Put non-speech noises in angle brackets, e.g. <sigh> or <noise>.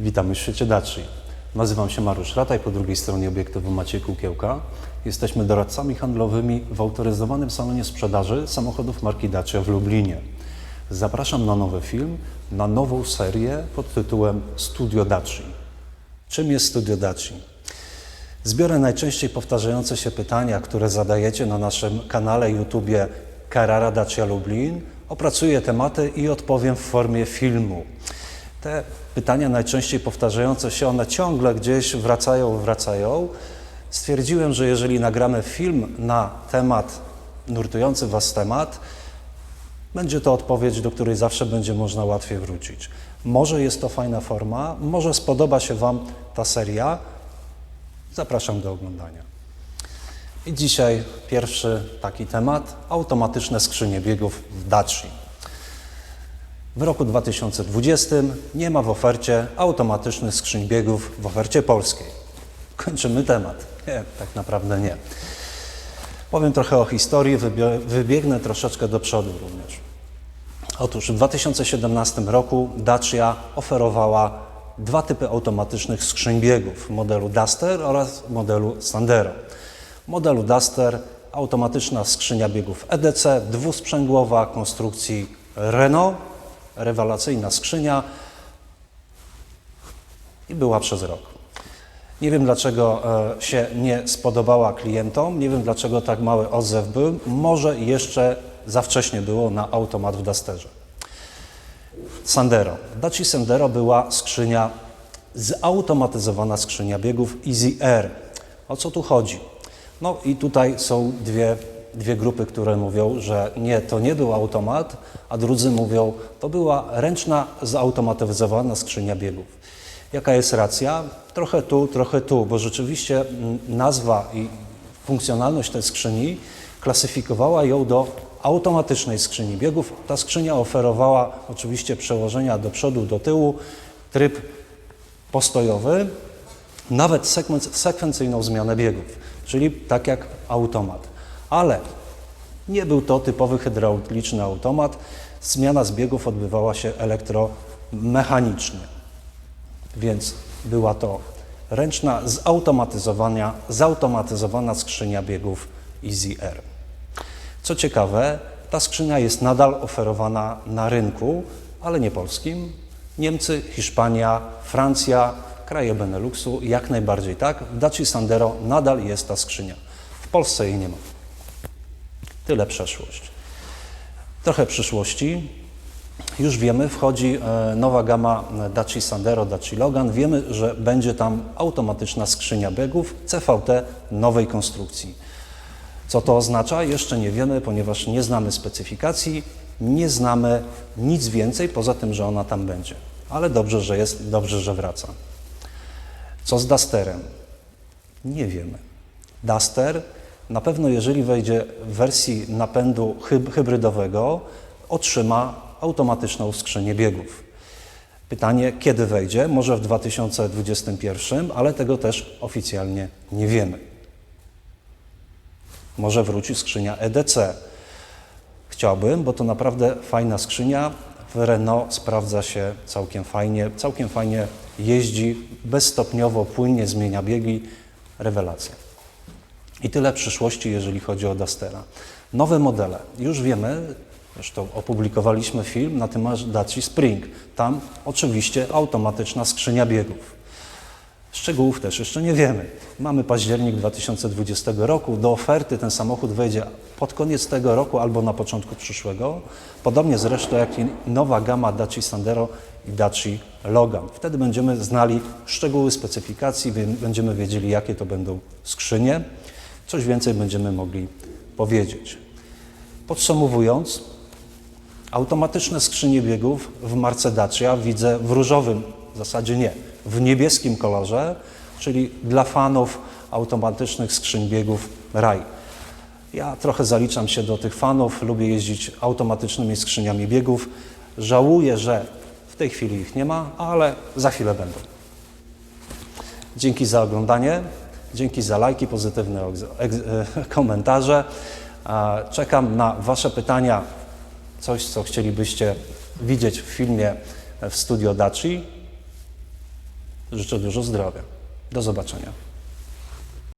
Witamy w świecie Daci. Nazywam się Mariusz Rataj, po drugiej stronie obiektywu Maciej Kukiełka. Jesteśmy doradcami handlowymi w autoryzowanym salonie sprzedaży samochodów marki Dacia w Lublinie. Zapraszam na nowy film, na nową serię pod tytułem Studio Daci. Czym jest Studio Daci? Zbiorę najczęściej powtarzające się pytania, które zadajecie na naszym kanale YouTube Carrara Dacia Lublin. Opracuję tematy i odpowiem w formie filmu. Te pytania najczęściej powtarzające się, one ciągle gdzieś wracają, wracają. Stwierdziłem, że jeżeli nagramy film na temat, nurtujący Was temat, będzie to odpowiedź, do której zawsze będzie można łatwiej wrócić. Może jest to fajna forma, może spodoba się Wam ta seria. Zapraszam do oglądania. I dzisiaj pierwszy taki temat automatyczne skrzynie biegów w Daci. W roku 2020 nie ma w ofercie automatycznych skrzyń biegów w ofercie polskiej. Kończymy temat. Nie, tak naprawdę nie. Powiem trochę o historii, wybie- wybiegnę troszeczkę do przodu również. Otóż w 2017 roku Dacia oferowała dwa typy automatycznych skrzyń biegów, modelu Duster oraz modelu Sandero. W modelu Duster automatyczna skrzynia biegów EDC, dwusprzęgłowa, konstrukcji Renault, rewelacyjna skrzynia i była przez rok. Nie wiem dlaczego e, się nie spodobała klientom, nie wiem dlaczego tak mały odzew był. Może jeszcze za wcześnie było na automat w Dusterze. Sandero. Daci Sandero była skrzynia, zautomatyzowana skrzynia biegów Easy Air. O co tu chodzi? No i tutaj są dwie, dwie grupy, które mówią, że nie, to nie był automat, a drudzy mówią, to była ręczna, zautomatyzowana skrzynia biegów. Jaka jest racja? Trochę tu, trochę tu, bo rzeczywiście mm, nazwa i funkcjonalność tej skrzyni klasyfikowała ją do automatycznej skrzyni biegów. Ta skrzynia oferowała oczywiście przełożenia do przodu, do tyłu, tryb postojowy, nawet sekwen- sekwencyjną zmianę biegów, czyli tak jak automat. Ale nie był to typowy hydrauliczny automat. Zmiana zbiegów odbywała się elektromechanicznie. Więc była to ręczna, zautomatyzowania, zautomatyzowana skrzynia biegów Easy Air. Co ciekawe, ta skrzynia jest nadal oferowana na rynku, ale nie polskim. Niemcy, Hiszpania, Francja, kraje Beneluxu, jak najbardziej tak. W Daci Sandero nadal jest ta skrzynia. W Polsce jej nie ma. Tyle przeszłość. Trochę przyszłości. Już wiemy, wchodzi e, nowa gama Daci Sandero, Daci Logan. Wiemy, że będzie tam automatyczna skrzynia biegów CVT nowej konstrukcji. Co to oznacza? Jeszcze nie wiemy, ponieważ nie znamy specyfikacji, nie znamy nic więcej poza tym, że ona tam będzie. Ale dobrze, że jest, dobrze, że wraca. Co z Dusterem? Nie wiemy. Duster na pewno, jeżeli wejdzie w wersji napędu hyb- hybrydowego, otrzyma automatyczną skrzynię biegów. Pytanie, kiedy wejdzie? Może w 2021, ale tego też oficjalnie nie wiemy. Może wróci skrzynia EDC. Chciałbym, bo to naprawdę fajna skrzynia. W Renault sprawdza się całkiem fajnie, całkiem fajnie jeździ, bezstopniowo, płynnie zmienia biegi. Rewelacja. I tyle przyszłości, jeżeli chodzi o Dustera. Nowe modele. Już wiemy, zresztą opublikowaliśmy film na temat Daci Spring. Tam oczywiście automatyczna skrzynia biegów. Szczegółów też jeszcze nie wiemy. Mamy październik 2020 roku. Do oferty ten samochód wejdzie pod koniec tego roku albo na początku przyszłego. Podobnie zresztą jak i nowa gama Daci Sandero i Daci Logan. Wtedy będziemy znali szczegóły specyfikacji, będziemy wiedzieli, jakie to będą skrzynie. Coś więcej będziemy mogli powiedzieć. Podsumowując, Automatyczne skrzynie biegów w marce Dacia widzę w różowym, w zasadzie nie, w niebieskim kolorze, czyli dla fanów automatycznych skrzyń biegów raj. Ja trochę zaliczam się do tych fanów, lubię jeździć automatycznymi skrzyniami biegów. Żałuję, że w tej chwili ich nie ma, ale za chwilę będą. Dzięki za oglądanie, dzięki za lajki, pozytywne e, <laughs> komentarze. Czekam na Wasze pytania, coś co chcielibyście widzieć w filmie w studio Daci. Życzę dużo zdrowia. Do zobaczenia.